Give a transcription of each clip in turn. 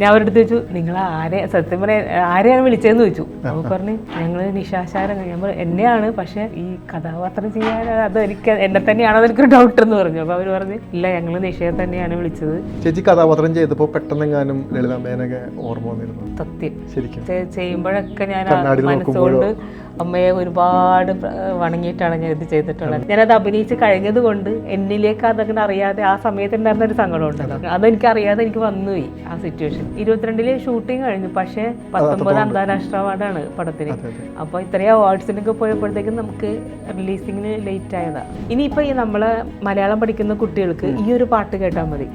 ഞാൻ അവരുടെ അടുത്ത് ചോദിച്ചു നിങ്ങൾ ആരെ സത്യം പറയാൻ ആരെയാണ് വിളിച്ചതെന്ന് ചോദിച്ചു. അപ്പോൾ പറഞ്ഞു ഞങ്ങൾ നിശാശാരം ഞാൻ എന്നെയാണ് പക്ഷെ ഈ കഥാപാത്രം ചെയ്യാൻ അത് എനിക്ക് എന്നെ തന്നെയാണോ അതെനിക്ക് ഡൗട്ട് എന്ന് പറഞ്ഞു. അപ്പോൾ അവർ പറഞ്ഞു ഇല്ല ഞങ്ങൾ നിഷയെ തന്നെയാണ് വിളിച്ചത്. ചേച്ചി കഥാപാത്രം ചെയ്തപ്പോൾ പെട്ടെന്നെങ്ങാനും ലളിതാമ്മേനൊക്കെ ഓർമ്മ വന്നിരുന്നു? സത്യം. ശരിക്കും. ചെയ്യുമ്പോഴൊക്കെ ഞാൻ മനസ്സുകൊണ്ട് അമ്മയെ ഒരുപാട് വണങ്ങിയിട്ടാണ് ഞാൻ ഇത് ചെയ്തിട്ടുള്ളത്. ഞാനത് അഭിനയിച്ച് കഴിഞ്ഞത് കൊണ്ട് എന്നിലേക്ക് അതങ്ങനെ അറിയാതെ ആ സമയത്ത് ഉണ്ടായിരുന്ന ഒരു സങ്കടം ഉണ്ടല്ലോ അതെനിക്ക് അറിയാതെ എനിക്ക് വന്നുപോയി ആ സിറ്റുവേഷൻ ഇരുപത്തിരണ്ടിൽ ഷൂട്ടിംഗ് കഴിഞ്ഞു. പക്ഷേ പത്തൊമ്പത് അന്താരാഷ്ട്ര അവാർഡാണ് പടത്തിന്. അപ്പോൾ ഇത്രയും അവാർഡ്സിനൊക്കെ പോയപ്പോഴത്തേക്കും നമുക്ക് റിലീസിങ്ങിന് ലേറ്റ് ആയതാ. ഇനിയിപ്പോൾ ഈ നമ്മളെ മലയാളം പഠിക്കുന്ന കുട്ടികൾക്ക് ഈ ഒരു പാട്ട് കേട്ടാൽ മതി.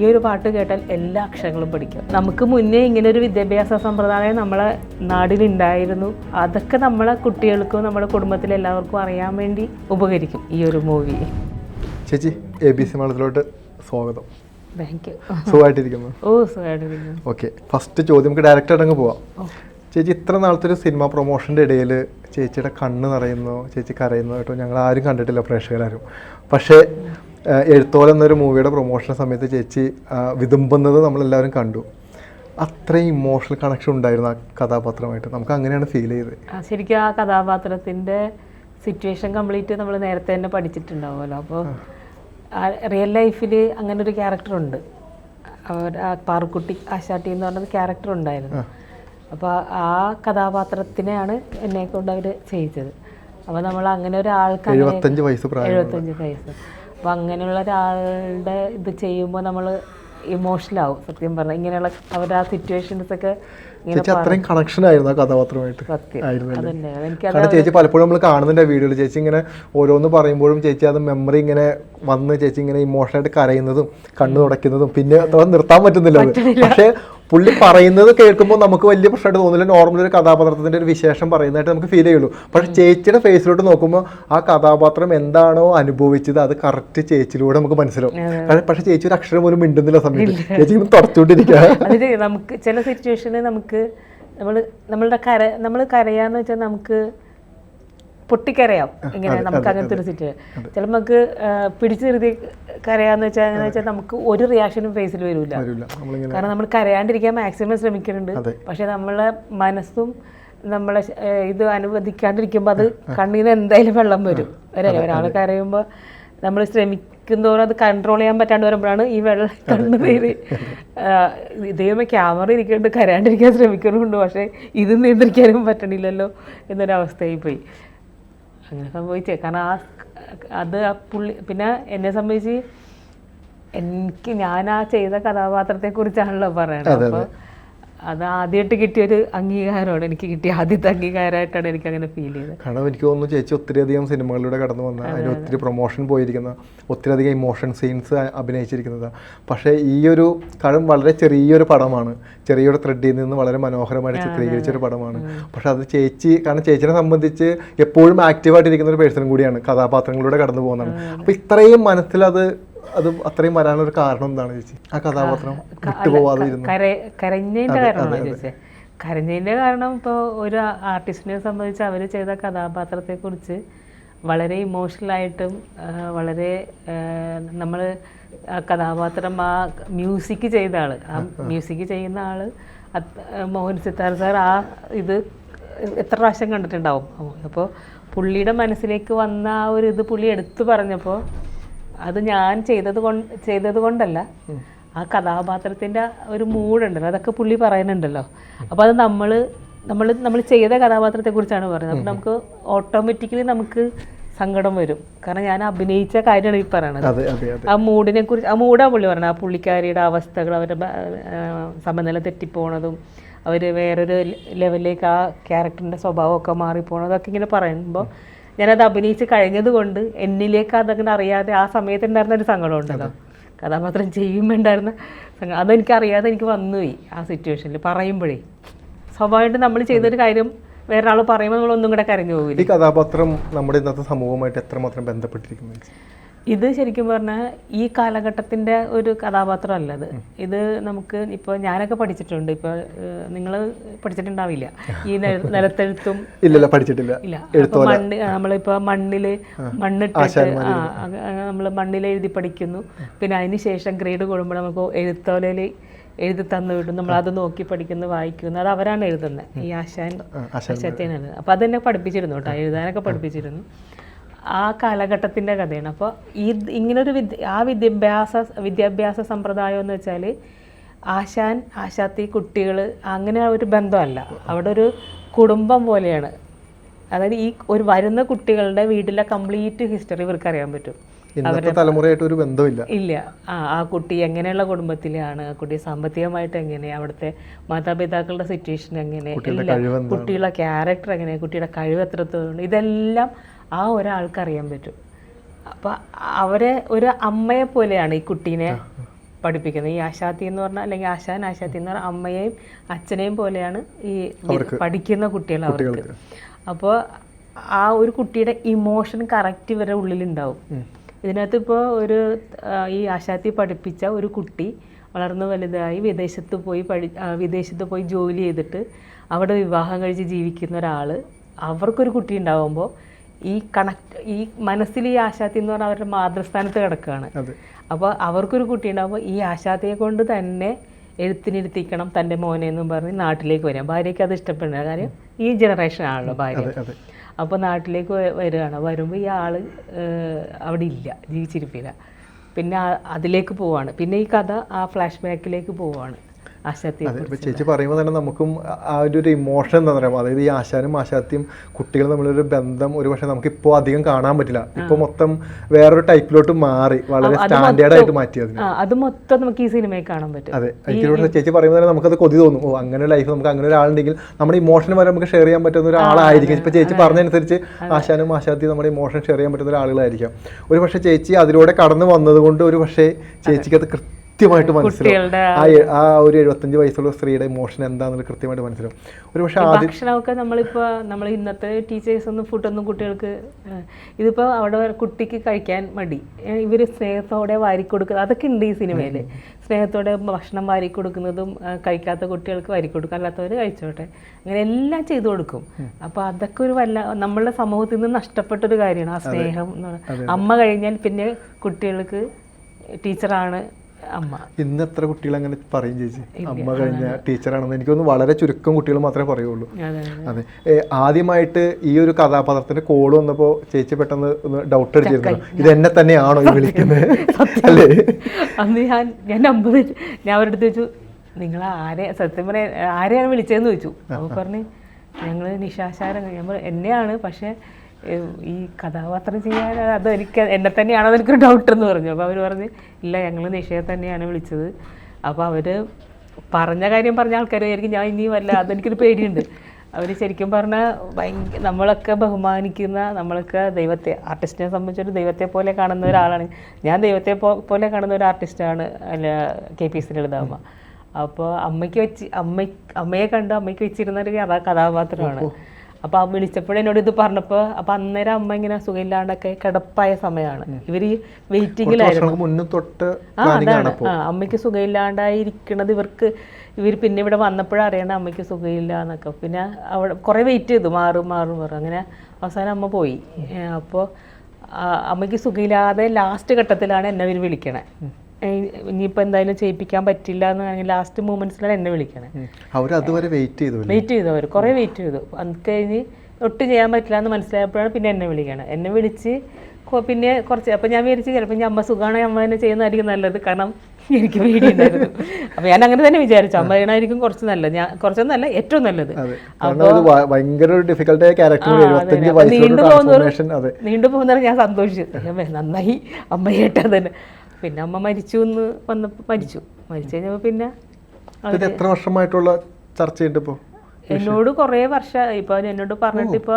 ഈ ഒരു പാട്ട് കേട്ടാൽ എല്ലാ അക്ഷരങ്ങളും പഠിക്കാം. നമുക്ക് മുന്നേ ഇങ്ങനെ ഒരു വിദ്യാഭ്യാസ സമ്പ്രദായം നമ്മളെ നാടിലുണ്ടായിരുന്നു. അതൊക്കെ നമ്മളെ കുട്ടികൾക്കും നമ്മുടെ കുടുംബത്തിലെ എല്ലാവർക്കും അറിയാൻ വേണ്ടി ഉപകരിക്കും ഈ ഒരു മൂവി ചേച്ചി എ ബി സി മലത്തിലോട്ട് സ്വാഗതം. താങ്ക് യു സുഖമായിട്ടിരിക്കുന്നു? ഓ സുഖമായിട്ടിരിക്കുന്നു. ഓക്കെ ഫസ്റ്റ് ചോദ്യം നമുക്ക് ഡയറക്റ്റ് അങ്ങ് പോവാം. ചേച്ചി ഇത്ര നാളത്തെ ഒരു സിനിമ പ്രൊമോഷന്റെ ഇടയിൽ ചേച്ചിയുടെ കണ്ണ് നിറയുന്നു ചേച്ചി കരയുന്നു കേട്ടോ. ഞങ്ങൾ ആരും കണ്ടിട്ടില്ല പ്രേക്ഷകരാരും. പക്ഷേ എഴുത്തോലെന്നൊരു മൂവിയുടെ പ്രൊമോഷൻ സമയത്ത് ചേച്ചി വിതുമ്പുന്നത് നമ്മളെല്ലാവരും കണ്ടു. അത്രയും ഇമോഷണൽ കണക്ഷൻ ഉണ്ടായിരുന്നു ആ കഥാപാത്രമായിട്ട് നമുക്ക് അങ്ങനെയാണ് ഫീൽ ചെയ്തത്. ശരിക്കും ആ കഥാപാത്രത്തിന്റെ സിറ്റുവേഷൻ കംപ്ലീറ്റ് നമ്മൾ നേരത്തെ തന്നെ പഠിച്ചിട്ടുണ്ടാവുമല്ലോ. അപ്പോൾ റിയൽ ലൈഫിൽ അങ്ങനെ ഒരു ക്യാരക്ടർ ഉണ്ട്. അവർ ആ പാറുക്കുട്ടി ആശാട്ടി എന്ന് പറഞ്ഞൊരു ക്യാരക്ടർ ഉണ്ടായിരുന്നു. അപ്പോൾ ആ കഥാപാത്രത്തിനെയാണ് എന്നെ കൊണ്ട് അവർ ചെയ്യിച്ചത്. അപ്പോൾ നമ്മൾ അങ്ങനെ ഒരാൾക്ക് എഴുപത്തഞ്ച് വയസ്സ് എഴുപത്തഞ്ച് വയസ്സ്. അപ്പോൾ അങ്ങനെയുള്ള ഒരാളുടെ ഇത് ചെയ്യുമ്പോൾ നമ്മൾ ഇമോഷണൽ ആവും സത്യം പറഞ്ഞാൽ ഇങ്ങനെയുള്ള അവരുടെ ആ സിറ്റുവേഷൻസ് ഒക്കെ ചേച്ചി അത്രയും കണക്ഷൻ ആയിരുന്നു ആ കഥാപാത്രമായിട്ട് കാരണം ചേച്ചി പലപ്പോഴും നമ്മൾ കാണുന്നുണ്ട് വീഡിയോയിൽ ചേച്ചി ഇങ്ങനെ ഓരോന്ന് പറയുമ്പോഴും ചേച്ചി അത് മെമ്മറി ഇങ്ങനെ വന്ന് ചേച്ചി ഇങ്ങനെ ഇമോഷണായിട്ട് കരയുന്നതും കണ്ണു തുടയ്ക്കുന്നതും പിന്നെ നിർത്താൻ പറ്റുന്നില്ല. പക്ഷേ പുള്ളി പറയുന്നത് കേൾക്കുമ്പോൾ നമുക്ക് വലിയ പ്രശ്നമായിട്ട് തോന്നില്ല. നോർമൽ ഒരു കഥാപാത്രത്തിന്റെ ഒരു വിശേഷം പറയുന്നതായിട്ട് നമുക്ക് ഫീൽ ചെയ്യുള്ളൂ. പക്ഷെ ചേച്ചിയുടെ ഫേസിലോട്ട് നോക്കുമ്പോൾ ആ കഥാപാത്രം എന്താണോ അനുഭവിച്ചത് അത് കറക്റ്റ് ചേച്ചിയിലൂടെ നമുക്ക് മനസ്സിലാവും. കാരണം പക്ഷെ ചേച്ചി ഒരു അക്ഷരം പോലും മിണ്ടുന്നില്ല സമയത്ത്. ചേച്ചി തുറച്ചുകൊണ്ടിരിക്കുക തുടച്ചുകൊണ്ടിരിക്കുക നമുക്ക് ചില സിറ്റുവേഷനിൽ നമുക്ക് നമ്മൾ നമ്മളുടെ കര നമ്മൾ കരയാന്ന് വെച്ചാൽ നമുക്ക് പൊട്ടിക്കരയാം. ഇങ്ങനെ നമുക്ക് അങ്ങനത്തെ ഒരു സിറ്റുവേഷൻ ചിലപ്പോൾ നമുക്ക് പിടിച്ചു നിർത്തി കരയാന്ന് വെച്ചാൽ എങ്ങനെ വെച്ചാൽ നമുക്ക് ഒരു റിയാക്ഷനും ഫേസിൽ വരില്ല കാരണം നമ്മൾ കരയാണ്ടിരിക്കാൻ മാക്സിമം ശ്രമിക്കുന്നുണ്ട്. പക്ഷെ നമ്മളെ മനസ്സും നമ്മളെ ഇത് അനുവദിക്കാണ്ടിരിക്കുമ്പോൾ അത് കണ്ണിൽ നിന്ന് എന്തായാലും വെള്ളം വരും. ഒരാൾ കരയുമ്പോൾ നമ്മൾ ശ്രമിക്കുന്നതോറും അത് കൺട്രോൾ ചെയ്യാൻ പറ്റാണ്ട് വരുമ്പോഴാണ് ഈ വെള്ളം കണ്ണു പേര് ദൈവമേ ക്യാമറ ഇരിക്കുന്നുണ്ട്. കരയാണ്ടിരിക്കാൻ ശ്രമിക്കുന്നുണ്ട്. പക്ഷേ ഇത് നിയന്ത്രിക്കാനും പറ്റണില്ലല്ലോ എന്നൊരവസ്ഥയായി പോയി. അങ്ങനെ സംഭവിച്ചേ. കാരണം ആ അത് ആ പുള്ളി പിന്നെ എന്നെ സംബന്ധിച്ച് എനിക്ക് ഞാൻ ആ ചെയ്ത കഥാപാത്രത്തെ കുറിച്ചാണല്ലോ പറയണത് അപ്പോൾ അത് ആദ്യമായിട്ട് കിട്ടിയൊരു അംഗീകാരമാണ്. എനിക്ക് കിട്ടിയ ആദ്യത്തെ അംഗീകാരമായിട്ടാണ് എനിക്ക് അങ്ങനെ ഫീൽ ചെയ്തത്. കാരണം എനിക്ക് തോന്നുന്നു ചേച്ചി ഒത്തിരി അധികം സിനിമകളിലൂടെ കടന്നു വന്ന അതിന് ഒത്തിരി പ്രൊമോഷൻ പോയിരിക്കുന്ന ഒത്തിരി അധികം ഇമോഷൻ സീൻസ് അഭിനയിച്ചിരിക്കുന്നത്. പക്ഷേ ഈ ഒരു കഴം വളരെ ചെറിയൊരു പടമാണ്. ചെറിയൊരു ത്രെഡിൽ നിന്ന് വളരെ മനോഹരമായിട്ട് ചിത്രീകരിച്ച ഒരു പടമാണ്. പക്ഷെ അത് ചേച്ചി കാരണം ചേച്ചിനെ സംബന്ധിച്ച് എപ്പോഴും ആക്റ്റീവായിട്ടിരിക്കുന്ന ഒരു പേഴ്സൺ കൂടിയാണ് കഥാപാത്രങ്ങളിലൂടെ കടന്നു പോകുന്നതാണ് അപ്പോൾ ഇത്രയും മനസ്സിലത് അത് അത്രയും വരാനൊരു കാരണം എന്താണ് ചേച്ചി? ആ കഥാപാത്രം വിട്ടുപോവാതെ ഇരുന്നു കാരണം ചോദിച്ചത് കരഞ്ഞതിന്റെ കാരണം ഇപ്പോൾ ഒരു ആർട്ടിസ്റ്റിനെ സംബന്ധിച്ച് അവർ ചെയ്ത കഥാപാത്രത്തെക്കുറിച്ച് വളരെ ഇമോഷണലായിട്ടും വളരെ നമ്മൾ ആ കഥാപാത്രം ആ മ്യൂസിക് ചെയ്ത ആൾ ആ മ്യൂസിക് ചെയ്യുന്ന ആൾ മോഹൻ സിത്താർ സാർ ആ ഇത് എത്ര പ്രാവശ്യം കണ്ടിട്ടുണ്ടാവും? അപ്പോൾ പുള്ളിയുടെ മനസ്സിലേക്ക് വന്ന ആ ഒരു ഇത് പുള്ളി എടുത്തു പറഞ്ഞപ്പോൾ അത് ഞാൻ ചെയ്തത് കൊണ്ട് ചെയ്തത് കൊണ്ടല്ല. ആ കഥാപാത്രത്തിന്റെ ഒരു മൂഡുണ്ടല്ലോ. അതൊക്കെ പുള്ളി പറയുന്നുണ്ടല്ലോ. അപ്പോൾ അത് നമ്മൾ നമ്മൾ നമ്മൾ ചെയ്ത കഥാപാത്രത്തെക്കുറിച്ചാണ് പറയുന്നത്. അപ്പോൾ നമുക്ക് ഓട്ടോമാറ്റിക്കലി നമുക്ക് സങ്കടം വരും. കാരണം ഞാൻ അഭിനയിച്ച കാര്യമാണ് ഈ പറയണത്. ആ മൂഡിനെ കുറിച്ച് ആ മൂടാ പുള്ളി പറഞ്ഞത് ആ പുള്ളിക്കാരിയുടെ അവസ്ഥകൾ അവരുടെ സമനില തെറ്റിപ്പോണതും അവർ വേറൊരു ലെവലിലേക്ക് ആ ക്യാരക്ടറിന്റെ സ്വഭാവമൊക്കെ മാറിപ്പോണതും അതൊക്കെ ഇങ്ങനെ പറയുമ്പോൾ ഞാനത് അഭിനയിച്ച് കഴിഞ്ഞതുകൊണ്ട് എന്നിലേക്ക് അതങ്ങനെ അറിയാതെ ആ സമയത്ത് ഉണ്ടായിരുന്ന ഒരു സങ്കടം ഉണ്ടല്ലോ. കഥാപാത്രം ചെയ്യുമ്പോൾ ഉണ്ടായിരുന്ന സങ്കടം. അതെനിക്ക് അറിയാതെ എനിക്ക് വന്നുപോയി ആ സിറ്റുവേഷനിൽ പറയുമ്പോഴേ സ്വാഭാവികമായിട്ട് നമ്മൾ ചെയ്തൊരു കാര്യം വേറൊരാൾ പറയുമ്പോൾ നമ്മൾ ഒന്നും കൂടെ കരഞ്ഞു പോകില്ല ഈ കഥാപാത്രം നമ്മുടെ ഇന്നത്തെ സമൂഹമായിട്ട് എത്രമാത്രം ബന്ധപ്പെട്ടിരിക്കുന്നു? ഇത് ശരിക്കും പറഞ്ഞാൽ ഈ കാലഘട്ടത്തിന്റെ ഒരു കഥാപാത്രമല്ല ഇത് ഇത് നമുക്ക് ഇപ്പോൾ ഞാനൊക്കെ പഠിച്ചിട്ടുണ്ട്. ഇപ്പോൾ നിങ്ങൾ പഠിച്ചിട്ടുണ്ടാവില്ല? ഈ നിലത്തെഴുത്തും ഇല്ലല്ല പഠിച്ചിട്ടില്ല. ഇല്ല. മണ്ണ് നമ്മളിപ്പോൾ മണ്ണിൽ മണ്ണിട്ടിട്ട് ആ നമ്മൾ മണ്ണിൽ എഴുതി പഠിക്കുന്നു. പിന്നെ അതിന് ശേഷം ഗ്രേഡ് കൂടുമ്പോൾ നമുക്ക് എഴുത്തോലയിൽ എഴുതി തന്നു വിടും. നമ്മൾ അത് നോക്കി പഠിക്കുന്നു വായിക്കുന്നു. അത് അവരാണ് എഴുതുന്നത് ഈ ആശാൻ ആശാത്തേനാണ് അപ്പോൾ അതെന്നെ പഠിപ്പിച്ചിരുന്നു കേട്ടോ. എഴുതാനൊക്കെ പഠിപ്പിച്ചിരുന്നു. ആ കാലഘട്ടത്തിന്റെ കഥയാണ്. അപ്പോൾ ഈ ഇങ്ങനൊരു വിദ്യ ആ വിദ്യാഭ്യാസ വിദ്യാഭ്യാസ സമ്പ്രദായം എന്ന് വെച്ചാൽ ആശാൻ ആശാത്തി കുട്ടികൾ അങ്ങനെ ഒരു ബന്ധമല്ല. അവിടെ ഒരു കുടുംബം പോലെയാണ്. അതായത് ഈ ഒരു വരുന്ന കുട്ടികളുടെ വീട്ടിലെ കംപ്ലീറ്റ് ഹിസ്റ്ററി ഇവർക്ക് അറിയാൻ പറ്റും തലമുറയായിട്ട് ഒരു ബന്ധമില്ല. ഇല്ല. ആ ആ കുട്ടി എങ്ങനെയുള്ള കുടുംബത്തിലാണ്? ആ കുട്ടി സാമ്പത്തികമായിട്ട് എങ്ങനെ അവിടുത്തെ മാതാപിതാക്കളുടെ സിറ്റുവേഷൻ എങ്ങനെ? കുട്ടിയുടെ ക്യാരക്ടർ എങ്ങനെ കുട്ടിയുടെ കഴിവ് എത്രത്തോളം ഇതെല്ലാം ആ ഒരാൾക്ക് അറിയാൻ പറ്റും. അപ്പൊ അവരെ ഒരു അമ്മയെ പോലെയാണ് ഈ കുട്ടീനെ പഠിപ്പിക്കുന്നത്. ഈ ആശാത്തി എന്ന് പറഞ്ഞാൽ അല്ലെങ്കിൽ ആശാൻ ആശാത്തി എന്ന് പറഞ്ഞാൽ അമ്മയെയും അച്ഛനെയും പോലെയാണ് ഈ പഠിക്കുന്ന കുട്ടികൾ അവർക്ക്. അപ്പോൾ ആ ഒരു കുട്ടിയുടെ ഇമോഷൻ കറക്റ്റ് ഇവരുടെ ഉള്ളിലുണ്ടാവും. ഇതിനകത്ത് ഇപ്പോൾ ഒരു ഈ ആശാത്തി പഠിപ്പിച്ച ഒരു കുട്ടി വളർന്നു വലുതായി വിദേശത്ത് പോയി പഠി വിദേശത്ത് പോയി ജോലി ചെയ്തിട്ട് അവിടെ വിവാഹം കഴിച്ച് ജീവിക്കുന്ന ഒരാൾ അവർക്കൊരു കുട്ടി ഉണ്ടാകുമ്പോൾ ഈ കണക്ട് ഈ മനസ്സിൽ ഈ ആശാത്തി എന്ന് പറഞ്ഞാൽ അവരുടെ മാതൃസ്ഥാനത്ത് കിടക്കുകയാണ്. അപ്പോൾ അവർക്കൊരു കുട്ടി ഉണ്ടാകുമ്പോൾ ഈ ആശാത്തിയെ കൊണ്ട് തന്നെ എഴുത്തിനിരുത്തിക്കണം തന്റെ മോനെ എന്നും പറഞ്ഞ് നാട്ടിലേക്ക് വരാം ഭാര്യയ്ക്ക് അത് ഇഷ്ടപ്പെടുന്ന കാര്യം ഈ ജനറേഷൻ ആണല്ലോ ഭാര്യ. അപ്പോൾ നാട്ടിലേക്ക് വരികയാണ്. വരുമ്പോൾ ഈ ആൾ അവിടെ ഇല്ല ജീവിച്ചിരിപ്പില്ല. പിന്നെ അതിലേക്ക് പോവാണ്. പിന്നെ ഈ കഥ ആ ഫ്ലാഷ് ബാക്കിലേക്ക് പോവാണ്. ആശാത്തി അതെ ഇപ്പൊ ചേച്ചി പറയുമ്പോൾ തന്നെ നമുക്കും ആ- ഒരു ഇമോഷൻ എന്താ പറയുക അതായത് ഈ ആശാനും ആശാത്തിയും കുട്ടികൾ തമ്മിലൊരു ബന്ധം ഒരു പക്ഷെ നമുക്ക് ഇപ്പോൾ അധികം കാണാൻ പറ്റില്ല. ഇപ്പൊ മൊത്തം വേറൊരു ടൈപ്പിലോട്ട് മാറി വളരെ സ്റ്റാൻഡേർഡ് ആയിട്ട് മാറ്റി അതിന്. ആ അത് മൊത്തം നമുക്ക് ഈ സിനിമയിൽ കാണാൻ പറ്റും. അതെ എനിക്കിവിടെ ചേച്ചി പറയുമ്പോൾ തന്നെ നമുക്കത് കൊതി തോന്നും. ഓ അങ്ങനെ ലൈഫ് നമുക്ക് അങ്ങനെ ഒരാളുണ്ടെങ്കിൽ നമ്മുടെ ഇമോഷൻ വരെ നമുക്ക് ഷെയർ ചെയ്യാൻ പറ്റുന്ന ഒരാളായിരിക്കും. ഇപ്പൊ ചേച്ചി പറഞ്ഞതനുസരിച്ച് ആശാനും ആശാത്തിയും നമ്മുടെ ഇമോഷൻ ഷെയർ ചെയ്യാൻ പറ്റുന്ന ഒരാളുകളായിരിക്കാം. ഒരു പക്ഷേ ചേച്ചി അതിലൂടെ കടന്നു വന്നതുകൊണ്ട് ഒരു പക്ഷേ ചേച്ചിക്ക് അത് കൃത്യമായിട്ട് മനസ്സിലാവും. ആ ഒരു എഴുപത്തഞ്ച് വയസ്സുള്ള സ്ത്രീയുടെ ഇമോഷൻ എന്താണെന്ന് കൃത്യമായിട്ട് മനസ്സിലാവും. ഒരു പക്ഷേ ഭക്ഷണമൊക്കെ നമ്മളിപ്പോൾ നമ്മൾ ഇന്നത്തെ ടീച്ചേഴ്സ് ഒന്നും ഫുഡൊന്നും കുട്ടികൾക്ക് ഇതിപ്പോ ഇതിപ്പോൾ അവിടെ കുട്ടിക്ക് കഴിക്കാൻ മടി. ഇവർ സ്നേഹത്തോടെ വാരി കൊടുക്കുക അതൊക്കെ ഉണ്ട് ഈ സിനിമയിൽ സ്നേഹത്തോടെ ഭക്ഷണം വാരി കൊടുക്കുന്നതും കഴിക്കാത്ത കുട്ടികൾക്ക് വാരി കൊടുക്കുക അല്ലാത്തവർ കഴിച്ചോട്ടെ. അങ്ങനെ എല്ലാം ചെയ്തു കൊടുക്കും. അപ്പോൾ അതൊക്കെ ഒരു വല്ല നമ്മളുടെ സമൂഹത്തിൽ നിന്ന് നഷ്ടപ്പെട്ടൊരു കാര്യമാണ് ആ സ്നേഹം. അമ്മ കഴിഞ്ഞാൽ പിന്നെ കുട്ടികൾക്ക് ടീച്ചറാണ് അമ്മ. ഇന്ന് എത്ര കുട്ടികൾ അങ്ങനെ പറയും ചേച്ചി? അമ്മ കഴിഞ്ഞ ടീച്ചറാണെന്ന് എനിക്കൊന്ന് വളരെ ചുരുക്കം കുട്ടികൾ മാത്രമേ പറയുള്ളൂ. അതെ ആദ്യമായിട്ട് ഈ ഒരു കഥാപാത്രത്തിന്റെ കോൾ വന്നപ്പോ ചേച്ചി പെട്ടെന്ന് ഒന്ന് ഡൗട്ട് അടിച്ചിരുന്നു ഇത് എന്നെ തന്നെയാണോ ഈ വിളിക്കുന്നത്? അല്ലേ? അന്ന് ഞാൻ ഞാൻ നമ്പർ ഞാൻ അവരുടെ അടുത്ത് ചോദിച്ചു നിങ്ങൾ ആരെ സത്യം പറയാൻ ആരെയാണ് വിളിച്ചതെന്ന് ചോദിച്ചു. അപ്പോൾ പറഞ്ഞു ഞങ്ങൾ നിശാശാരം ഞാൻ എന്നെയാണ് പക്ഷേ ഈ കഥാപാത്രം ചെയ്യാൻ അത് എനിക്ക് എന്നെ തന്നെയാണോ എനിക്കൊരു ഡൗട്ട് എന്ന് പറഞ്ഞു. അപ്പോൾ അവർ പറഞ്ഞ് ഇല്ല ഞങ്ങൾ നിഷയെ തന്നെയാണ് വിളിച്ചത്. അപ്പോൾ അവർ പറഞ്ഞ കാര്യം പറഞ്ഞ ആൾക്കാരായിരിക്കും. ഞാൻ ഇനിയും വല്ല അതെനിക്കൊരു പേടിയുണ്ട്. അവർ ശരിക്കും പറഞ്ഞാൽ ഭയങ്കര നമ്മളൊക്കെ ബഹുമാനിക്കുന്ന നമ്മളൊക്കെ ദൈവത്തെ ആർട്ടിസ്റ്റിനെ സംബന്ധിച്ചൊരു ദൈവത്തെ പോലെ കാണുന്ന ഒരാളാണ്. ഞാൻ ദൈവത്തെ പോലെ കാണുന്ന ഒരു ആർട്ടിസ്റ്റാണ് അല്ല കെ പി സി ലളിതാമ്മ. അപ്പോൾ അമ്മയ്ക്ക് വെച്ച് അമ്മ അമ്മയെ കണ്ട് അമ്മയ്ക്ക് വെച്ചിരുന്ന ഒരു കഥാ കഥാപാത്രമാണ്. അപ്പോൾ ആ വിളിച്ചപ്പോഴും എന്നോട് ഇത് പറഞ്ഞപ്പോൾ അപ്പോൾ അന്നേരം അമ്മ ഇങ്ങനെ സുഖമില്ലാണ്ടൊക്കെ കിടപ്പായ സമയമാണ്. ഇവർ ഈ തൊട്ട് ആ അതാണ്. ആ അമ്മയ്ക്ക് സുഖമില്ലാണ്ടായിരിക്കണത് ഇവർക്ക് ഇവർ പിന്നെ ഇവിടെ വന്നപ്പോഴും അറിയണ്ട അമ്മയ്ക്ക് സുഖമില്ല എന്നൊക്കെ പിന്നെ അവിടെ കുറേ വെയിറ്റ് ചെയ്തു മാറും മാറും മാറും. അങ്ങനെ അവസാനം അമ്മ പോയി. അപ്പോൾ അമ്മയ്ക്ക് സുഖമില്ലാതെ ലാസ്റ്റ് ഘട്ടത്തിലാണ് എന്നെ ഇവർ വിളിക്കണേ. ഇനിയിപ്പോൾ എന്തായാലും ചെയ്യിപ്പിക്കാൻ പറ്റില്ല എന്ന് ലാസ്റ്റ് മൂമെന്റ്സിലാണ് എന്നെ വിളിക്കണേ. അവർ അതുവരെ വെയിറ്റ് ചെയ്തു വെയിറ്റ് ചെയ്തു അവർ കുറേ വെയിറ്റ് ചെയ്തു. അത് കഴിഞ്ഞ് ഒട്ടും ചെയ്യാൻ പറ്റില്ല എന്ന് മനസ്സിലായപ്പോഴാണ് പിന്നെ എന്നെ വിളിക്കണം. എന്നെ വിളിച്ച് പിന്നെ കുറച്ച് അപ്പം ഞാൻ വിചാരിച്ചു ചിലപ്പോൾ ഞാൻ അമ്മ സുഖമാണ് അമ്മ തന്നെ ചെയ്യുന്നതായിരിക്കും നല്ലത്. കാരണം എനിക്ക് പേടിയുണ്ടായിരുന്നു അപ്പം ഞാൻ അങ്ങനെ തന്നെ വിചാരിച്ചു. അമ്മ ചെയ്യണമായിരിക്കും കുറച്ച് നല്ലത്. ഞാൻ കുറച്ചൊന്നല്ല ഏറ്റവും നല്ലത്. നീണ്ടു പോകുന്നത് ഞാൻ സന്തോഷിച്ചു. നന്നായി. അമ്മ കേട്ടാ തന്നെ. പിന്നെ അമ്മ മരിച്ചു എന്ന് വന്നപ്പോൾ മരിച്ചു. മരിച്ചു കഴിഞ്ഞപ്പോൾ പിന്നെ എത്ര വർഷമായിട്ടുള്ള ചർച്ചയുണ്ട് ഇപ്പോൾ എന്നോട് കുറേ വർഷം ഇപ്പൊ എന്നോട് പറഞ്ഞിട്ട് ഇപ്പൊ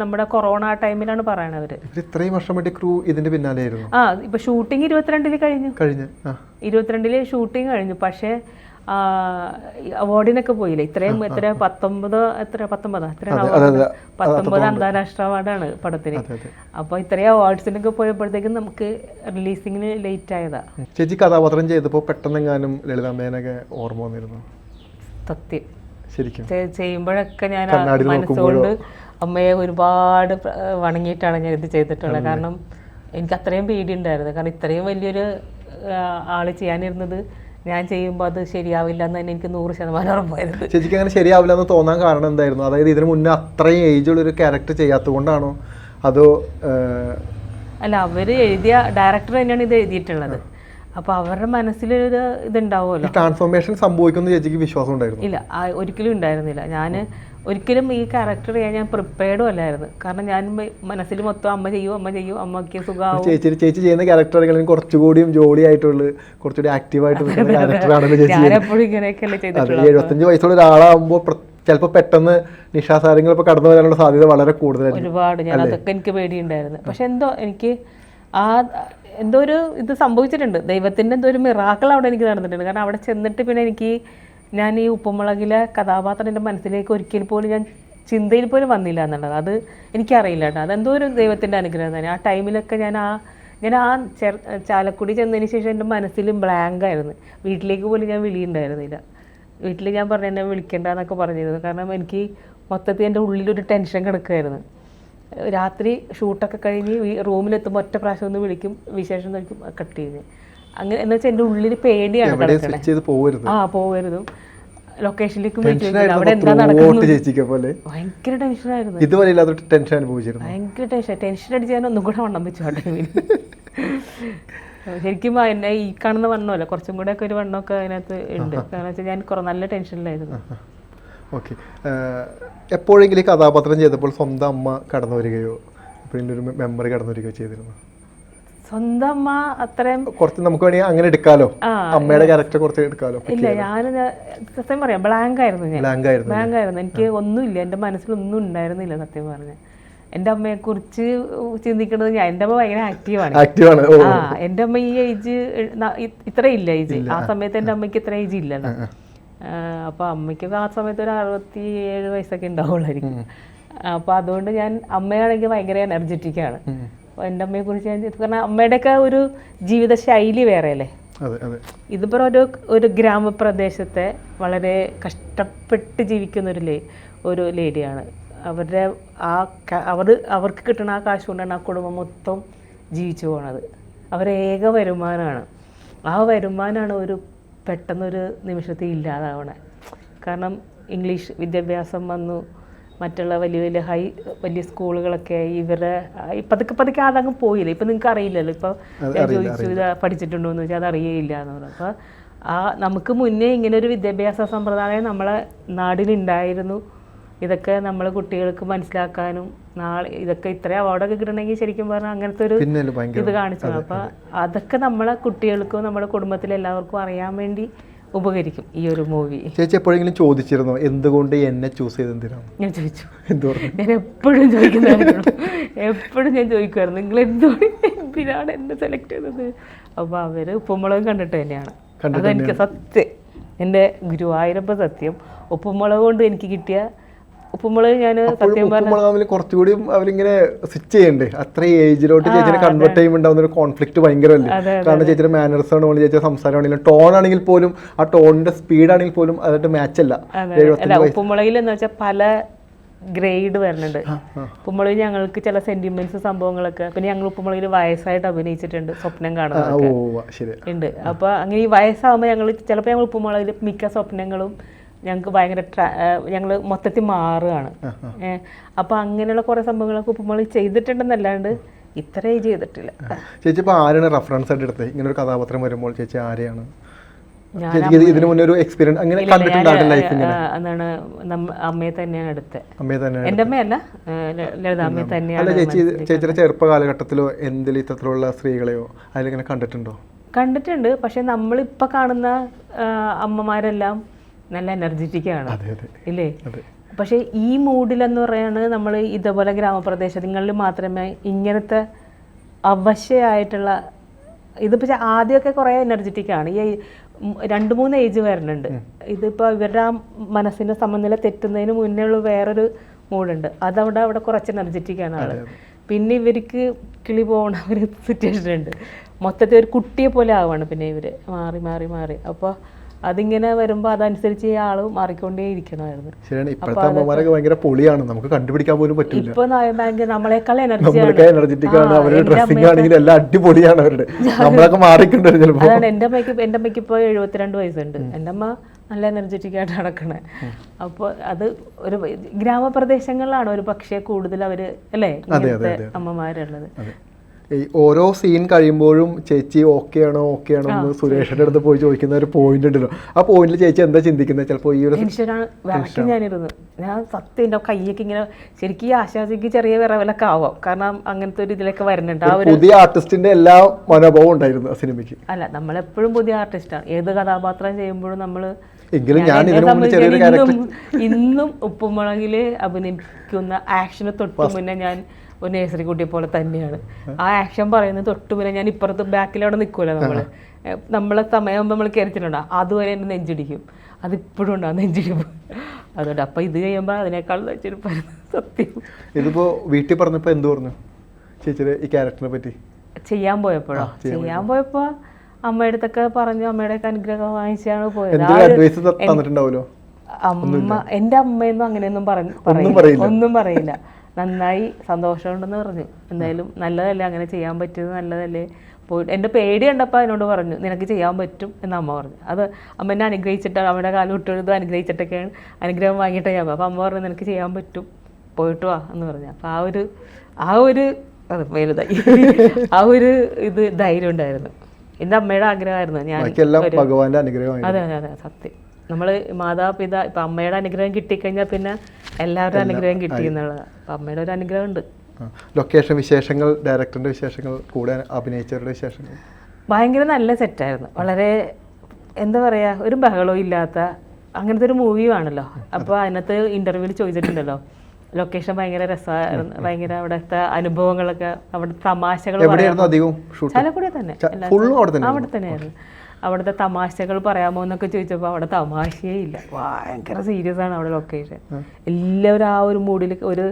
നമ്മുടെ കൊറോണ ടൈമിലാണ് ഇവർ ഇത്രയും വർഷമായിട്ട് ക്രൂ ഇതിന്റെ പിന്നാലെയായിരുന്നു. ആ ഇപ്പൊ ഷൂട്ടിംഗ് ഇരുപത്തിരണ്ടിൽ കഴിഞ്ഞു. കഴിഞ്ഞു ഇരുപത്തിരണ്ടിൽ ഷൂട്ടിംഗ് കഴിഞ്ഞു. പക്ഷേ അവാർഡിനൊക്കെ പോയില്ലേ? ഇത്രയും എത്ര? പത്തൊമ്പത് എത്ര? പത്തൊമ്പതാ? എത്ര പത്തൊമ്പത് അന്താരാഷ്ട്ര അവാർഡാണ് പടത്തിന്. അതെ അതെ. അപ്പൊ ഇത്രയും അവാർഡ്സിനൊക്കെ പോയപ്പോഴത്തേക്കും നമുക്ക് റിലീസിങ്ങിന് ലേറ്റ് ആയതാ ചേച്ചി കഥാപാത്രം ചെയ്തപ്പോൾ പെട്ടെന്നെങ്ങാനും ലളിതാമ്മേനൊക്കെ ഓർമ്മ വന്നിരുന്നു? സത്യം. ശരിക്കും. ചെയ്യുമ്പോഴൊക്കെ ഞാൻ മനസ്സുകൊണ്ട് അമ്മയെ ഒരുപാട് വണങ്ങിയിട്ടാണ് ഞാൻ ഇത് ചെയ്തിട്ടുള്ളത്. കാരണം എനിക്ക് അത്രയും പേടിയുണ്ടായിരുന്നു. കാരണം ഇത്രയും വലിയൊരു ആൾ ചെയ്യാനിരുന്നത് ഞാൻ ചെയ്യുമ്പോൾ അത് ശരിയാവില്ല എന്ന് തന്നെ എനിക്ക് നൂറ് ശതമാനം ഉറപ്പായിരുന്നു. ചേച്ചിക്ക് അങ്ങനെ ശരിയാവില്ല എന്ന് തോന്നാൻ കാരണം എന്തായിരുന്നു? അതായത് ഇതിനു മുന്നേ അത്രയും ഏജ് ഉള്ള ഒരു ക്യാരക്ടർ ചെയ്യാത്തത് കൊണ്ടാണോ? അതോ അല്ല അവർ എഴുതിയ ഡയറക്ടർ തന്നെയാണ് ഇത് എഴുതിയിട്ടുള്ളത്. അപ്പോൾ അവരുടെ മനസ്സിലൊരു ഇതുണ്ടാവുമല്ലോ. ഉണ്ടാവുമല്ലോ ട്രാൻസ്ഫോർമേഷൻ സംഭവിക്കുന്ന ചേച്ചിക്ക് വിശ്വാസം ഉണ്ടായിരുന്നു. ഇല്ല ഒരിക്കലും ഉണ്ടായിരുന്നില്ല. ഞാൻ ഒരിക്കലും ഈ ക്യാരക്ടർ ചെയ്യാൻ ഞാൻ പ്രിപ്പയർഡും അല്ലായിരുന്നു. കാരണം ഞാൻ മനസ്സിൽ മൊത്തം അമ്മ ചെയ്യും അമ്മ ചെയ്യും അമ്മയ്ക്ക് സുഖമാവും ചേച്ചി ചേച്ചി ചെയ്യുന്ന ആണെങ്കിലും കുറച്ചുകൂടിയും ജോളി ആയിട്ടുള്ള കുറച്ചുകൂടി ആക്റ്റീവ് ആയിട്ടുള്ള നിൽക്കുന്ന ക്യാരക്ടറാണല്ലോ എപ്പോഴും ഇങ്ങനെയൊക്കെയല്ലേ ചെയ്തിട്ടുള്ളത്. എഴുപത്തഞ്ച് വയസ്സുള്ള ഒരാളാകുമ്പോൾ ചിലപ്പോൾ പെട്ടെന്ന് നിഷാസാരങ്ങൾ ഇപ്പോൾ കടന്നു വരാനുള്ള സാധ്യത വളരെ കൂടുതലാണ് ഒരുപാട് ഞാൻ അതൊക്കെ എനിക്ക് പേടിയുണ്ടായിരുന്നു. പക്ഷെ എന്തോ എനിക്ക് ആ എന്തോ ഒരു ഇത് സംഭവിച്ചിട്ടുണ്ട്. ദൈവത്തിന്റെ എന്തോ ഒരു മിറാക്കൾ അവിടെ എനിക്ക് നടന്നിട്ടുണ്ട്. കാരണം അവിടെ ചെന്നിട്ട് പിന്നെ എനിക്ക് ഞാൻ ഈ ഉപ്പുമുളകിലെ കഥാപാത്രം എന്റെ മനസ്സിലേക്ക് ഒരിക്കൽ പോലും ഞാൻ ചിന്തയിൽ പോലും വന്നില്ല എന്നുള്ളത്. അത് എനിക്കറിയില്ല കേട്ടോ. അതെന്തോ ഒരു ദൈവത്തിന്റെ അനുഗ്രഹം തന്നെ. ആ ടൈമിലൊക്കെ ഞാൻ ആ ഞാൻ ആ ചെർ ചാലക്കുടി ചെന്നതിന് ശേഷം എന്റെ മനസ്സിലും ബ്ലാങ്ക് ആയിരുന്നു. വീട്ടിലേക്ക് പോലും ഞാൻ വിളിയുണ്ടായിരുന്നില്ല. വീട്ടിൽ ഞാൻ പറഞ്ഞു എന്നെ വിളിക്കേണ്ട എന്നൊക്കെ പറഞ്ഞിരുന്നു. കാരണം എനിക്ക് മൊത്തത്തിൽ എന്റെ ഉള്ളിലൊരു ടെൻഷൻ കിടക്കുമായിരുന്നു രാത്രി ഷൂട്ടൊക്കെ കഴിഞ്ഞ് റൂമിലെത്തുമ്പോൾ ഒറ്റ പ്രാവശ്യം ഒന്ന് വിളിക്കും വിശേഷം കഴിക്കും കട്ട് ചെയ്ത് അങ്ങനെ എന്ന് വെച്ചാൽ എന്റെ ഉള്ളിൽ പേടിയാണ് സ്വിച്ച് ചെയ്ത് പോകരുത് ആ പോകരുതും ലൊക്കേഷനിലേക്ക് അവിടെ എന്താ നടക്കുന്നത്? ഭയങ്കര ടെൻഷനായിരുന്നു ഇതുവരെ ഇല്ലാത്ത ടെൻഷൻ അനുഭവിച്ചിരുന്നു? ഭയങ്കര ടെൻഷൻ ടെൻഷൻ അടിച്ച് ഞാൻ ഒന്നും കൂടെ വണ്ണം വെച്ചു ആ ടൈമിൽ ശരിക്കും എന്നെ ഈ കാണുന്ന വണ്ണമല്ല കുറച്ചും കൂടെ ഒക്കെ ഒരു വണ്ണമൊക്കെ അതിനകത്ത് ഉണ്ട്. കാരണം വെച്ചാൽ ഞാൻ കുറേ നല്ല ടെൻഷനിലായിരുന്നു ഓക്കെ എപ്പോഴെങ്കിലും കഥാപാത്രം ചെയ്തപ്പോൾ സ്വന്തം അമ്മ കടന്നു വരികയോ എപ്പോഴെങ്കിലും ഒരു മെമ്മറി കടന്നു വരികയോ ചെയ്തിരുന്നു? സ്വന്തം അമ്മ അത്രയും കുറച്ച് നമുക്ക് വേണമെങ്കിൽ അങ്ങനെ എടുക്കാലോ. അമ്മയുടെ ക്യാരക്ടർ കുറച്ച് എടുക്കാലോ. ഇല്ല ഞാൻ സത്യം പറയാം ബ്ലാങ്ക് ആയിരുന്നു ഞാൻ. ബ്ലാങ്ക് ആയിരുന്നു ബ്ലാങ്ക് ആയിരുന്നു. എനിക്ക് ഒന്നുമില്ല എന്റെ മനസ്സിലൊന്നും ഉണ്ടായിരുന്നില്ല സത്യം പറഞ്ഞ. എന്റെ അമ്മയെ കുറിച്ച് ചിന്തിക്കുന്നത് ഞാൻ. എന്റെ അമ്മ ഭയങ്കര ആക്റ്റീവാണ് ആക്റ്റീവ് ആണ്. ആ എന്റെ അമ്മ ഈ ഏജ് ഇത്രയില്ല ഏജ് ആ സമയത്ത് എന്റെ അമ്മയ്ക്ക് ഇത്ര ഏജ് ഇല്ലല്ലോ. അപ്പോൾ അപ്പൊ അമ്മയ്ക്ക് ആ സമയത്ത് ഒരു അറുപത്തി ഏഴ് വയസ്സൊക്കെ ഉണ്ടാവുള്ളായിരിക്കും. അപ്പൊ അതുകൊണ്ട് ഞാൻ അമ്മയാണെങ്കിൽ ഭയങ്കര എനർജറ്റിക് ആണ്. അപ്പൊ എന്റെ അമ്മയെ കുറിച്ച് ഞാൻ. കാരണം അമ്മയുടെയൊക്കെ ഒരു ജീവിത ശൈലി വേറെ അല്ലേ അതെ അതെ. ഇതിപ്പോൾ ഒരു ഒരു ഗ്രാമപ്രദേശത്തെ വളരെ കഷ്ടപ്പെട്ട് ജീവിക്കുന്ന ഒരു ലേ ഒരു ലേഡിയാണ്. അവരുടെ ആ അവർ അവർക്ക് കിട്ടുന്ന ആ കാശ് കൊണ്ടാണ് ആ കുടുംബം മൊത്തം ജീവിച്ചു പോണത്. അവരെ ഏക വരുമാനമാണ് ആ വരുമാനമാണ് ഒരു പെട്ടെന്നൊരു നിമിഷത്തിൽ ഇല്ലാതാവണേ. കാരണം ഇംഗ്ലീഷ് വിദ്യാഭ്യാസം വന്നു മറ്റുള്ള വലിയ വലിയ ഹൈ വലിയ സ്കൂളുകളൊക്കെ ഇവരുടെ പതുക്കെ പതുക്കെ അതങ്ങ് പോയില്ല? ഇപ്പം നിങ്ങൾക്ക് അറിയില്ലല്ലോ. ഇപ്പോൾ ഞാൻ ചോദിച്ചു ഇത് പഠിച്ചിട്ടുണ്ടോ? എന്ന് വെച്ചാൽ അത് അറിയേയില്ല എന്ന് പറഞ്ഞു. അപ്പോൾ ആ നമുക്ക് മുന്നേ ഇങ്ങനെ ഒരു വിദ്യാഭ്യാസ സമ്പ്രദായം നമ്മളെ നാടിനുണ്ടായിരുന്നു. ഇതൊക്കെ നമ്മളെ കുട്ടികൾക്ക് മനസ്സിലാക്കാനും നാളെ ഇതൊക്കെ ഇത്ര അവാർഡൊക്കെ കിട്ടണമെങ്കിൽ ശരിക്കും പറഞ്ഞാൽ അങ്ങനത്തെ ഒരു ഇത് കാണിച്ചു അപ്പോൾ അതൊക്കെ നമ്മളെ കുട്ടികൾക്കും നമ്മുടെ കുടുംബത്തിലെ എല്ലാവർക്കും അറിയാൻ വേണ്ടി ഉപകരിക്കും ഈ ഒരു മൂവി ചേച്ചി എപ്പോഴെങ്കിലും ചോദിച്ചിരുന്നോ? എന്തുകൊണ്ട് എന്നെ ചൂസ് ചെയ്ത് എന്തിനാണ് ഞാൻ ചോദിച്ചു. എന്ത് ഞാൻ എപ്പോഴും ചോദിക്കുന്നതായിരുന്നു എപ്പോഴും ഞാൻ ചോദിക്കുമായിരുന്നു നിങ്ങൾ എന്തുകൊണ്ട് എന്തിനാണ് എന്നെ സെലക്ട് ചെയ്തത്? അപ്പോൾ അവർ ഉപ്പുമുളക് കണ്ടിട്ട് തന്നെയാണ്. അതെനിക്ക് സത്യം. എന്റെ ഗുരുവായൂരപ്പ സത്യം. ഉപ്പുമുളക് കൊണ്ട് എനിക്ക് കിട്ടിയ ഉപ്പുമുളക് ഞാൻ സത്യം പറഞ്ഞാൽ കുറച്ചുകൂടി അവരിങ്ങനെ സ്വിച്ച് ചെയ്യണ്ടേ? അത്ര ഏജിലോട്ട് ചേച്ചിനെ കൺവേർട്ട് ചെയ്യുമ്പോൾ ഉണ്ടാവുന്ന ഒരു കോൺഫ്ലിക്ട് ഭയങ്കരമല്ലേ? വലിയ കാരണം ചേച്ചിയുടെ മാനേഴ്സ് ആണെങ്കിലും ചേച്ചിയുടെ സംസാരം ആണെങ്കിലും ടോൺ ആണെങ്കിൽ പോലും ആ ടോണിന്റെ സ്പീഡ് ആണെങ്കിൽ പോലും അതായിട്ട് മാച്ച് അല്ല. ഉപ്പുമുളകിൽ എന്ന് വെച്ചാൽ പല ഗ്രേഡ് വരുന്നുണ്ട്. ഉപ്പുമുളകിൽ ഞങ്ങൾക്ക് ചില സെന്റിമെന്റ്സ് സംഭവങ്ങളൊക്കെ. പിന്നെ ഞങ്ങൾ ഉപ്പുമുളകിൽ വയസ്സായിട്ട് അഭിനയിച്ചിട്ടുണ്ട് സ്വപ്നം കാണാൻ കാണുന്നത് ഉണ്ട്. അപ്പൊ അങ്ങനെ ഈ വയസ്സാകുമ്പോൾ ഞങ്ങൾ ചിലപ്പോൾ ഞങ്ങൾ ഉപ്പുമുളകിൽ മിക്ക സ്വപ്നങ്ങളും ഞങ്ങൾക്ക് ഭയങ്കര ഞങ്ങൾ മൊത്തത്തിൽ മാറുകയാണ്. അപ്പൊ അപ്പോൾ അങ്ങനെയുള്ള കുറേ സംഭവങ്ങളൊക്കെ ഉപ്പുമുളക് ചെയ്തിട്ടുണ്ടെന്നല്ലാണ്ട് ഇത്രയും ചെയ്തിട്ടില്ല. ചേച്ചി ഇപ്പൊ ആരാണ് റെഫറൻസ് ആയിട്ട് എടുത്തത്? ഇങ്ങനെ ഒരു കഥാപാത്രം വരുമ്പോൾ ചേച്ചി ആരെയാണ്? ഇതിനു മുന്നേ ഒരു എക്സ്പീരിയൻസ് അങ്ങനെ കണ്ടിട്ടുണ്ടാവും ലൈഫ് എന്താണ് അമ്മയെ തന്നെയാണ് എടുത്തത്. അമ്മയെ തന്നെയാണ് എന്റെ അമ്മയല്ല ഏ, ല- അല്ല തന്നെയാണ് ചേച്ചി ചേച്ചിയുടെ ചെറുപ്പ കാലഘട്ടത്തിലോ എന്തെങ്കിലും ഇത്തരത്തിലുള്ള സ്ത്രീകളെയോ അതിലിങ്ങനെ കണ്ടിട്ടുണ്ടോ? കണ്ടിട്ടുണ്ട് പക്ഷെ നമ്മളിപ്പോൾ കാണുന്ന അമ്മമാരെല്ലാം നല്ല എനർജറ്റിക് ആണ് അതെ അതെ. ഇല്ലേ? പക്ഷേ ഈ മൂഡിലെന്ന് പറയുന്നത് നമ്മൾ ഇതുപോലെ ഗ്രാമപ്രദേശങ്ങളിൽ മാത്രമേ ഇങ്ങനത്തെ അവശ്യമായിട്ടുള്ള ഇതിപ്പോൾ ആദ്യമൊക്കെ കുറേ എനർജറ്റിക് ആണ് ഈ രണ്ട് മൂന്ന് ഏജ് വരുന്നുണ്ട് ഇതിപ്പോൾ ഇവരുടെ ആ മനസ്സിന്റെ സമനില തെറ്റുന്നതിന് മുന്നേ ഉള്ള വേറൊരു മൂഡുണ്ട്. അതവിടെ അവിടെ കുറച്ച് എനർജറ്റിക് ആണ് ആൾ പിന്നെ ഇവർക്ക് കിളി പോകണ ഒരു സിറ്റുവേഷൻ ഉണ്ട്. മൊത്തത്തിൽ ഒരു കുട്ടിയെ പോലെ ആവാണ് പിന്നെ ഇവർ മാറി മാറി മാറി. അപ്പോൾ അതിങ്ങനെ വരുമ്പോൾ അതനുസരിച്ച് ഈ ആൾ മാറിക്കൊണ്ടേ ഇരിക്കണമായിരുന്നു. ശരിയാണ്. ഇപ്പോഴത്തെ അമ്മമാരൊക്കെ ഭയങ്കര പൊളിയാണ്. നമുക്ക് കണ്ടുപിടിക്കാൻ പോലും പറ്റില്ല ഇപ്പൊ ഭയങ്കര നമ്മളെക്കാൾ എനർജറ്റിക് ആണ്. അവരുടെ ഡ്രസ്സിംഗ് ആണെങ്കിലും എല്ലാം അടിപൊളിയാണ് അവരുടെ. നമ്മളൊക്കെ അതാണ് എന്റെ അമ്മയ്ക്ക് എന്റെ അമ്മയ്ക്ക് ഇപ്പോൾ എഴുപത്തിരണ്ട് വയസ്സുണ്ട്. എന്റെ അമ്മ നല്ല എനർജറ്റിക് ആയിട്ട് നടക്കണേ. അപ്പോൾ അത് ഒരു ഗ്രാമപ്രദേശങ്ങളിലാണ് ഒരു പക്ഷേ കൂടുതൽ അവർ അല്ലേ അമ്മമാരുള്ളത്. ഈ ഓരോ സീൻ കഴിയുമ്പോഴും ചേച്ചി ഓക്കെ ആണോ ഓക്കെ ആണോ എന്ന് സുരേഷിന്റെ അടുത്ത് പോയി ചോദിക്കുന്ന ഒരു പോയിന്റ് ഉണ്ടല്ലോ. ആ പോയിന്റിൽ ചേച്ചി എന്താ ചിന്തിക്കുന്നത് ചിലപ്പോൾ ഈ ഒരു ഞാനിരുന്നു ഞാൻ സത്യം എന്റെ കയ്യൊക്കെ ഇങ്ങനെ ശരിക്കും ഈ ആശാസിക്ക് ചെറിയ വിറവലൊക്കെ ആവാം. കാരണം അങ്ങനത്തെ ഒരു ഇതിലൊക്കെ വരുന്നുണ്ട്. ആ ഒരു പുതിയ ആർട്ടിസ്റ്റിന്റെ എല്ലാ മനോഭാവം ഉണ്ടായിരുന്നു ആ സിനിമയ്ക്ക് അല്ല നമ്മളെപ്പോഴും പുതിയ ആർട്ടിസ്റ്റാണ് ഏത് കഥാപാത്രം ചെയ്യുമ്പോഴും നമ്മൾ എങ്കിലും ഞാൻ ഇതിനു മുമ്പ് ചെറിയൊരു ക്യാരക്ടർ ഇന്നും ഇന്നും ഉപ്പുമുളകിൽ അഭിനയിക്കുന്ന ആക്ഷന് തൊട്ട് മുന്നേ ഞാൻ ഒരു നേഴ്സറി കുട്ടിയെ പോലെ തന്നെയാണ്. ആ ആക്ഷൻ പറയുന്നത് തൊട്ട് ഞാൻ ഇപ്പുറത്ത് ബാക്കിലവിടെ നിൽക്കുമല്ലോ നിൽക്കൂല നമ്മൾ. നമ്മളെ സമയമാകുമ്പോൾ നമ്മൾ കയറിച്ചിട്ടുണ്ടോ അതുവരെ എന്നെ നെഞ്ചിടിക്കും. അതിപ്പോഴും ഉണ്ടാവും നെഞ്ചിടിപ്പ്. അതുകൊണ്ട് അപ്പൊ ഇത് കഴിയുമ്പോൾ അതിനേക്കാൾ നെഞ്ചിടിപ്പായിരുന്നു സത്യം. ഇതിപ്പോ വീട്ടിൽ പറഞ്ഞപ്പോൾ എന്ത് പറഞ്ഞു? ചേച്ചിയുടെ ഈ ക്യാരക്ടറിനെ പറ്റി. ചെയ്യാൻ പോയപ്പോഴോ? ചെയ്യാൻ പോയപ്പോ. അമ്മയുടെ അടുത്തൊക്കെ പറഞ്ഞു അമ്മയുടെ ഒക്കെ അനുഗ്രഹം വാങ്ങിച്ചാണ് പോയത്. അമ്മ എന്റെ അമ്മയൊന്നും അങ്ങനെയൊന്നും പറഞ്ഞു ഒന്നും പറയില്ല. നന്നായി സന്തോഷമുണ്ടെന്ന് പറഞ്ഞു. എന്തായാലും നല്ലതല്ലേ അങ്ങനെ ചെയ്യാൻ പറ്റിയത് നല്ലതല്ലേ. പോയിട്ട് എന്റെ പേടി കണ്ടപ്പോൾ എന്നോട് പറഞ്ഞു നിനക്ക് ചെയ്യാൻ പറ്റും എന്ന് അമ്മ പറഞ്ഞു. അത് അമ്മ എന്നെ അനുഗ്രഹിച്ചിട്ട് അമ്മയുടെ കാലം വിട്ടെഴുതും അനുഗ്രഹിച്ചിട്ടൊക്കെയാണ് അനുഗ്രഹം വാങ്ങിയിട്ടേ ഞാൻ അപ്പോൾ അമ്മ പറഞ്ഞു നിനക്ക് ചെയ്യാൻ പറ്റും പോയിട്ട് വാ എന്ന് പറഞ്ഞു. അപ്പോൾ ആ ഒരു ആ ഒരു അത് വലുതായി. ആ ഒരു ഇത് ധൈര്യം ഉണ്ടായിരുന്നു. എന്റെ അമ്മയുടെ ആഗ്രഹമായിരുന്നു ഞാൻ ഭഗവാന്റെ അതെ അതെ അതെ സത്യം. നമ്മൾ മാതാപിതാ ഇപ്പം അമ്മയുടെ അനുഗ്രഹം കിട്ടിക്കഴിഞ്ഞാൽ പിന്നെ എല്ലാവരുടെ അനുഗ്രഹം കിട്ടി എന്നുള്ളത്. അപ്പം അമ്മയുടെ ഒരു അനുഗ്രഹം ഉണ്ട് ലൊക്കേഷൻ വിശേഷങ്ങൾ ഡയറക്ടറിന്റെ വിശേഷങ്ങൾ കൂടെ അഭിനയിച്ചവരുടെ വിശേഷങ്ങൾ? ഭയങ്കര നല്ല സെറ്റായിരുന്നു. വളരെ എന്താ പറയുക ഒരു ബഹളവും ഇല്ലാത്ത അങ്ങനത്തെ ഒരു മൂവിയുമാണല്ലോ അപ്പോൾ അതിനകത്ത് ഇന്റർവ്യൂവിൽ ചോദിച്ചിട്ടുണ്ടല്ലോ. ലൊക്കേഷൻ ഭയങ്കര രസമായിരുന്നു. ഭയങ്കര അവിടുത്തെ അനുഭവങ്ങളൊക്കെ അവിടെ തമാശകൾ ചാലക്കുടി തന്നെ. അവിടെ തന്നെയായിരുന്നു. അവിടുത്തെ തമാശകൾ പറയാമോ എന്നൊക്കെ ചോദിച്ചപ്പോൾ അവിടെ തമാശയേ ഇല്ല. ഭയങ്കര സീരിയസ് ആണ് അവിടെ ലൊക്കേഷൻ എല്ലാവരും ആ ഒരു മൂഡിൽ ഒരു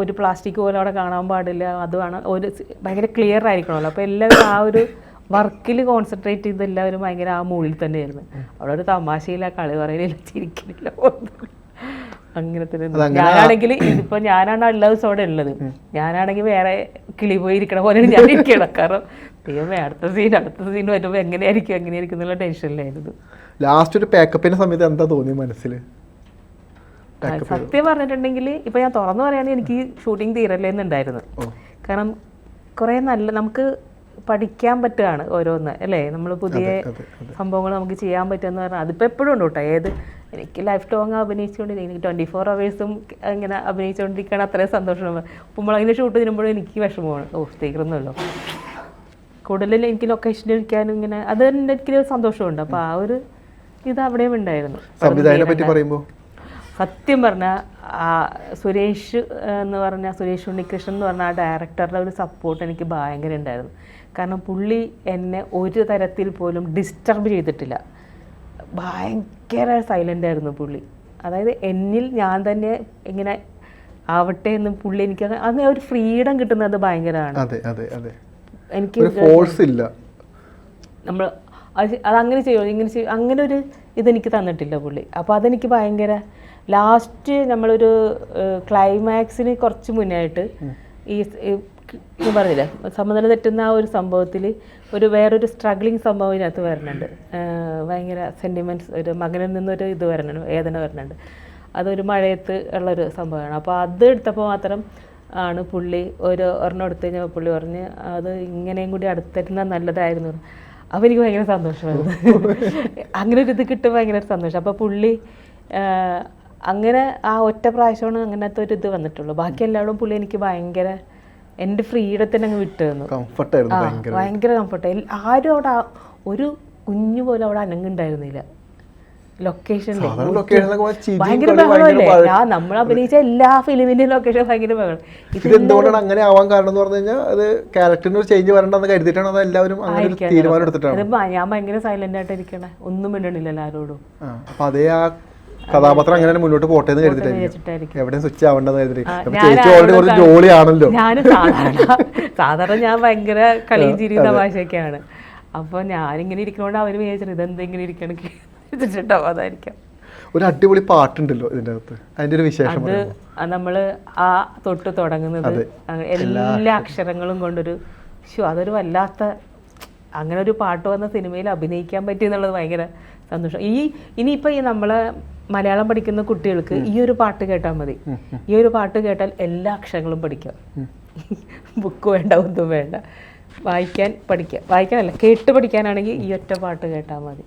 ഒരു പ്ലാസ്റ്റിക് പോലെ അവിടെ കാണാൻ പാടില്ല. അതുമാണ് ഒരു ഭയങ്കര ക്ലിയർ ആയിരിക്കണമല്ലോ. അപ്പോൾ എല്ലാവരും ആ ഒരു വർക്കിൽ കോൺസെൻട്രേറ്റ് ചെയ്ത് എല്ലാവരും ഭയങ്കര ആ മൂഡിൽ തന്നെയായിരുന്നു. അവിടെ ഒരു തമാശയില്ല കളി പറയലില്ല ചിരിക്കലില്ല ഒരു ഞാനാണെങ്കിൽ ഇതിപ്പോ ഞാനാണ് എല്ലാ ദിവസവും അവിടെ ഉള്ളത്. ഞാനാണെങ്കിൽ വേറെ കിളി പോയി ഇരിക്കണ പോലെയാണ് ഞാൻ ഇരിക്കണം കാരണം ദൈവമേ അടുത്ത സീൻ അടുത്ത സീൻ വരുമ്പോൾ എങ്ങനെയായിരിക്കും എങ്ങനെയായിരിക്കും എന്നുള്ള ടെൻഷനിലായിരുന്നു ലാസ്റ്റ് ഒരു പാക്കപ്പിന്റെ സമയത്ത് എന്താ തോന്നി മനസ്സിൽ സത്യം പറഞ്ഞിട്ടുണ്ടെങ്കിൽ ഇപ്പൊ ഞാൻ തുറന്നു പറയുകയാണെങ്കിൽ എനിക്ക് ഷൂട്ടിംഗ് തീരല്ലേ എന്നുണ്ടായിരുന്നു കാരണം കുറേ നല്ല നമുക്ക് പഠിക്കാൻ പറ്റുകയാണ് ഓരോന്ന് അല്ലേ? നമ്മൾ പുതിയ സംഭവങ്ങൾ നമുക്ക് ചെയ്യാൻ പറ്റുമെന്ന് പറഞ്ഞാൽ അതിപ്പോൾ എപ്പോഴും ഉണ്ട് കേട്ടോ. ഏത് എനിക്ക് ലൈഫ് ലോങ് അഭിനയിച്ചുകൊണ്ടിരിക്കും എനിക്ക് ട്വന്റി ഫോർ അവേഴ്സും ഇങ്ങനെ അഭിനയിച്ചുകൊണ്ടിരിക്കുകയാണ് അത്രയും സന്തോഷം. ഉപ്പുമുളകിന്റെ ഷൂട്ട് ചെയ്യുമ്പോഴും എനിക്ക് വിഷമമാണ്. ഓ തീർന്നല്ലോ കൂടുതൽ എനിക്ക് ലൊക്കേഷൻ ഇരിക്കാനും ഇങ്ങനെ അത് തന്നെ എനിക്ക് സന്തോഷമുണ്ട്. അപ്പോൾ ആ ഒരു ഇത് അവിടെയും ഉണ്ടായിരുന്നു. സംവിധായകനെ പറ്റി പറയുമ്പോൾ സത്യം പറഞ്ഞാൽ ആ സുരേഷ് എന്ന് പറഞ്ഞ സുരേഷ് ഉണ്ണികൃഷ്ണൻ എന്ന് പറഞ്ഞ ആ ഡയറക്ടറുടെ ഒരു സപ്പോർട്ട് എനിക്ക് ഭയങ്കര ഉണ്ടായിരുന്നു. കാരണം പുള്ളി എന്നെ ഒരു തരത്തിൽ പോലും ഡിസ്റ്റർബ് ചെയ്തിട്ടില്ല. ഭയങ്കര സൈലന്റ് ആയിരുന്നു പുള്ളി. അതായത് എന്നിൽ ഞാൻ തന്നെ ഇങ്ങനെ ആവട്ടെ എന്ന് പുള്ളി എനിക്ക് അങ്ങനെ അത് ഒരു ഫ്രീഡം കിട്ടുന്നത് ഭയങ്കരമാണ്. എനിക്ക് ഫോഴ്സ് ഇല്ല. നമ്മൾ അത് അങ്ങനെ ചെയ്യോ? ഇങ്ങനെ ചെയ്യും? അങ്ങനെ ഒരു ഇതെനിക്ക് തന്നിട്ടില്ല പുള്ളി. അപ്പോൾ അതെനിക്ക് ഭയങ്കര ലാസ്റ്റ് നമ്മളൊരു ക്ലൈമാക്സിന് കുറച്ച് മുന്നേ ആയിട്ട് ഈ ഞാൻ പറഞ്ഞില്ലേ? സമനില തെറ്റുന്ന ആ ഒരു സംഭവത്തിൽ ഒരു വേറൊരു സ്ട്രഗ്ലിങ് സംഭവം ഇതിനകത്ത് വരുന്നുണ്ട്. ഭയങ്കര സെന്റിമെന്റ്സ് ഒരു മകനിൽ നിന്നൊരു ഇത് വരുന്നുണ്ട് വേദന വരുന്നുണ്ട്. അതൊരു മഴയത്ത് ഉള്ളൊരു സംഭവമാണ്. അപ്പോൾ അത് എടുത്തപ്പോൾ മാത്രം ആണ് പുള്ളി ഒരു ഒരെണ്ണം എടുത്തു കഴിഞ്ഞപ്പോൾ പുള്ളി പറഞ്ഞ് അത് ഇങ്ങനെയും കൂടി അടുത്തിരുന്നാൽ നല്ലതായിരുന്നു. അപ്പോൾ എനിക്ക് ഭയങ്കര സന്തോഷമായിരുന്നു. അങ്ങനെ ഒരു ഇത് കിട്ടുമ്പോൾ ഭയങ്കര സന്തോഷം. അപ്പോൾ പുള്ളി അങ്ങനെ ആ ഒറ്റ പ്രാവശ്യമാണ് അങ്ങനത്തെ ഒരു ഇത് വന്നിട്ടുള്ളൂ. ബാക്കി എല്ലാവരും പുള്ളി എനിക്ക് ഭയങ്കര എന്റെ ഫ്രീഡത്തിന് അങ്ങ് വിട്ടു തന്നു ഭയങ്കര. കംഫർട്ടായി കംഫർട്ട് ആരും അവിടെ ഒരു കുഞ്ഞു പോലും അവിടെ അനങ്ങുണ്ടായിരുന്നില്ല. ലൊക്കേഷനിൽ നമ്മൾ അഭിനയിച്ച എല്ലാ ഫിലിമിന്റെ ലൊക്കേഷൻ ഭയങ്കര ബഹളം. ഇത് ഇത് അങ്ങനെ ആവാൻ കാരണം എന്ന് പറഞ്ഞു കഴിഞ്ഞാൽ അത് ക്യാരക്ടറിന് ഒരു ചേഞ്ച് വരണ്ടെന്ന് കരുതിയിട്ടാണ് അത് എല്ലാവരും അങ്ങനെ തീരുമാനം എടുത്തിട്ടാണ്. ഞാൻ ഭയങ്കര സൈലന്റ് ആയിട്ട് ഇരിക്കണേ. ഒന്നും മിണ്ടണില്ലല്ലോ ആരോടും അപ്പൊ അതേ ആ കഥാപാത്രം അങ്ങനെ മുന്നോട്ട് പോട്ടെ എന്ന് കരുതിട്ടായിരിക്കും എവിടെയും സ്വിച്ച് ആവണ്ടെന്ന് കരുതിയിട്ട് ഞാൻ ചേച്ചി ഓൾറെഡി കുറച്ച് ജോളിയാണല്ലോ ഞാൻ സാധാരണ സാധാരണ ഞാൻ ഭയങ്കര കളിയും ചിരിയും തമാശയൊക്കെയാണ്. അപ്പോൾ ഞാനിങ്ങനെ ഇരിക്കണോണ്ട് അവർ വിചാരിച്ചത് ഇതെന്തെങ്കിലും ഇങ്ങനെ ഇരിക്കണം വെച്ചിട്ടുണ്ടാവും അതായിരിക്കാം. ഒരു അടിപൊളി പാട്ടുണ്ടല്ലോ ഇതിന്റെ അകത്ത് അതിന്റെ ഒരു വിശേഷം അത്? നമ്മൾ ആ തൊട്ട് തുടങ്ങുന്നത് എല്ലാ അക്ഷരങ്ങളും കൊണ്ടൊരു ശോ അതൊരു വല്ലാത്ത അങ്ങനെ ഒരു പാട്ട് വന്ന സിനിമയിൽ അഭിനയിക്കാൻ പറ്റി എന്നുള്ളത് ഭയങ്കര സന്തോഷം. ഈ ഇനിയിപ്പോൾ ഈ നമ്മളെ മലയാളം പഠിക്കുന്ന കുട്ടികൾക്ക് ഈ ഒരു പാട്ട് കേട്ടാൽ മതി. ഈ ഒരു പാട്ട് കേട്ടാൽ എല്ലാ അക്ഷരങ്ങളും പഠിക്കാം. ബുക്ക് വേണ്ട ഒന്നും വേണ്ട. വായിക്കാൻ പഠിക്കാം. വായിക്കാനല്ല കേട്ട് പഠിക്കാനാണെങ്കിൽ ഈ ഒറ്റ പാട്ട് കേട്ടാൽ മതി.